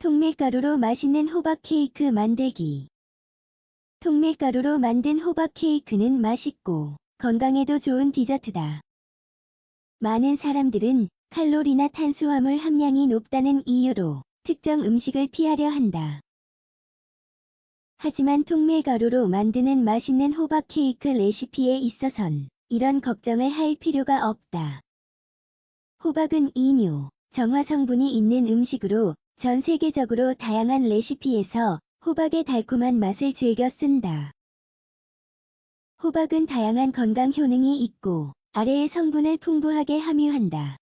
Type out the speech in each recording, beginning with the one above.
통밀가루로 맛있는 호박 케이크 만들기. 통밀가루로 만든 호박 케이크는 맛있고 건강에도 좋은 디저트다. 많은 사람들은 칼로리나 탄수화물 함량이 높다는 이유로 특정 음식을 피하려 한다. 하지만 통밀가루로 만드는 맛있는 호박 케이크 레시피에 있어선 이런 걱정을 할 필요가 없다. 호박은 이뇨, 정화 성분이 있는 음식으로 전 세계적으로 다양한 레시피에서 호박의 달콤한 맛을 즐겨 쓴다. 호박은 다양한 건강 효능이 있고 아래의 성분을 풍부하게 함유한다.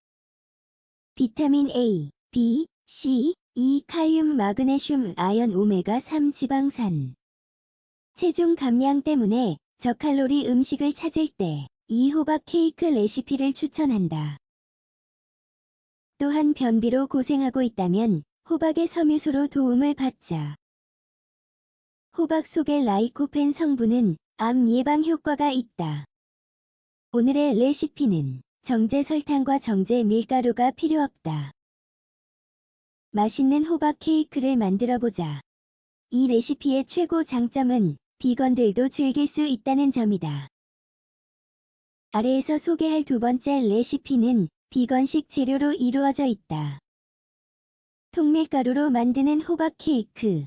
비타민 A, B, C, E, 칼륨, 마그네슘, 아연, 오메가3 지방산. 체중 감량 때문에 저칼로리 음식을 찾을 때 이 호박 케이크 레시피를 추천한다. 또한 변비로 고생하고 있다면 호박의 섬유소로 도움을 받자. 호박 속의 라이코펜 성분은 암 예방 효과가 있다. 오늘의 레시피는 정제 설탕과 정제 밀가루가 필요 없다. 맛있는 호박 케이크를 만들어 보자. 이 레시피의 최고 장점은 비건들도 즐길 수 있다는 점이다. 아래에서 소개할 두 번째 레시피는 비건식 재료로 이루어져 있다. 통밀가루로 만드는 호박 케이크.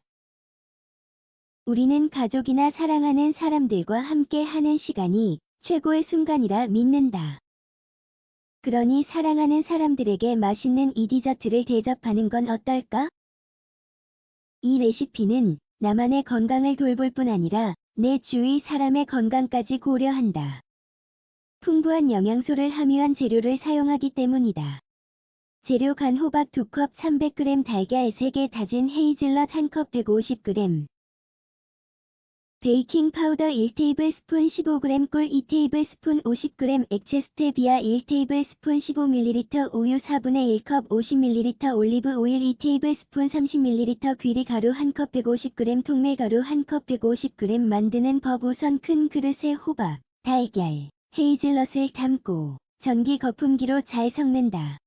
우리는 가족이나 사랑하는 사람들과 함께 하는 시간이 최고의 순간이라 믿는다. 그러니 사랑하는 사람들에게 맛있는 이 디저트를 대접하는 건 어떨까? 이 레시피는 나만의 건강을 돌볼 뿐 아니라 내 주위 사람의 건강까지 고려한다. 풍부한 영양소를 함유한 재료를 사용하기 때문이다. 재료 간 호박 2컵 300g 달걀 3개 다진 헤이즐넛 1컵 150g 베이킹 파우더 1테이블스푼 15g 꿀 2테이블스푼 50g 액체 스테비아 1테이블스푼 15ml 우유 4분의 1컵 50ml 올리브 오일 2테이블스푼 30ml 귀리 가루 1컵 150g 통밀 가루 1컵 150g 만드는 법 우선 큰 그릇에 호박, 달걀, 헤이즐넛을 담고 전기 거품기로 잘 섞는다.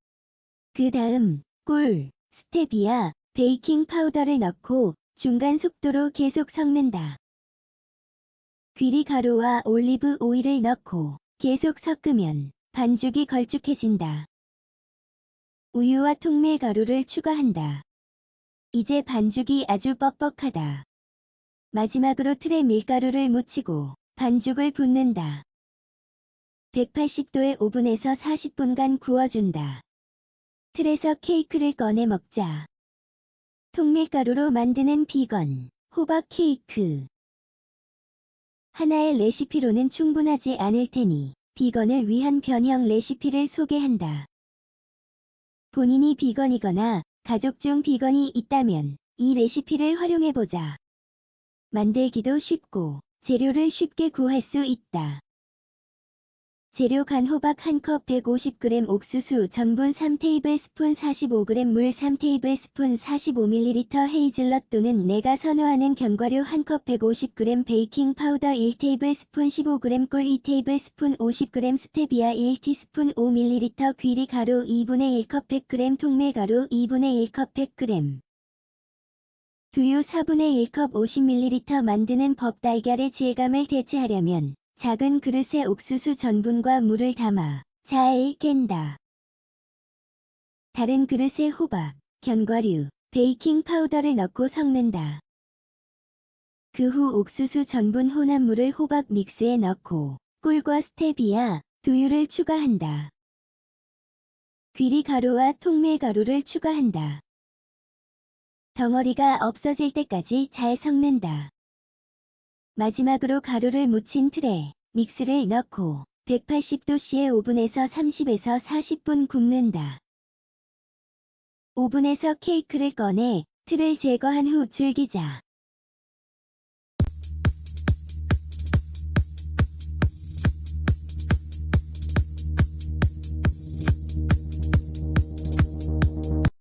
그 다음 꿀, 스테비아, 베이킹 파우더를 넣고 중간 속도로 계속 섞는다. 귀리 가루와 올리브 오일을 넣고 계속 섞으면 반죽이 걸쭉해진다. 우유와 통밀 가루를 추가한다. 이제 반죽이 아주 뻑뻑하다. 마지막으로 틀에 밀가루를 묻히고 반죽을 붓는다. 180도의 오븐에서 40분간 구워준다. 틀에서 케이크를 꺼내 먹자. 통밀가루로 만드는 비건, 호박 케이크. 하나의 레시피로는 충분하지 않을 테니 비건을 위한 변형 레시피를 소개한다. 본인이 비건이거나 가족 중 비건이 있다면 이 레시피를 활용해보자. 만들기도 쉽고 재료를 쉽게 구할 수 있다. 재료 간 호박 1컵 150g 옥수수 전분 3테이블스푼 45g 물 3테이블스푼 45ml 헤이즐넛 또는 내가 선호하는 견과류 1컵 150g 베이킹 파우더 1테이블스푼 15g 꿀 2테이블스푼 50g 스테비아 1티스푼 5ml 귀리 가루 2분의 1컵 100g 통밀 가루 2분의 1컵 100g 두유 4분의 1컵 50ml 만드는 법 달걀의 질감을 대체하려면 작은 그릇에 옥수수 전분과 물을 담아 잘 깬다. 다른 그릇에 호박, 견과류, 베이킹 파우더를 넣고 섞는다. 그 후 옥수수 전분 혼합 물을 호박 믹스에 넣고 꿀과 스테비아, 두유를 추가한다. 귀리 가루와 통밀 가루를 추가한다. 덩어리가 없어질 때까지 잘 섞는다. 마지막으로 가루를 묻힌 틀에 믹스를 넣고 180도씨의 오븐에서 30에서 40분 굽는다. 오븐에서 케이크를 꺼내 틀을 제거한 후 줄기자.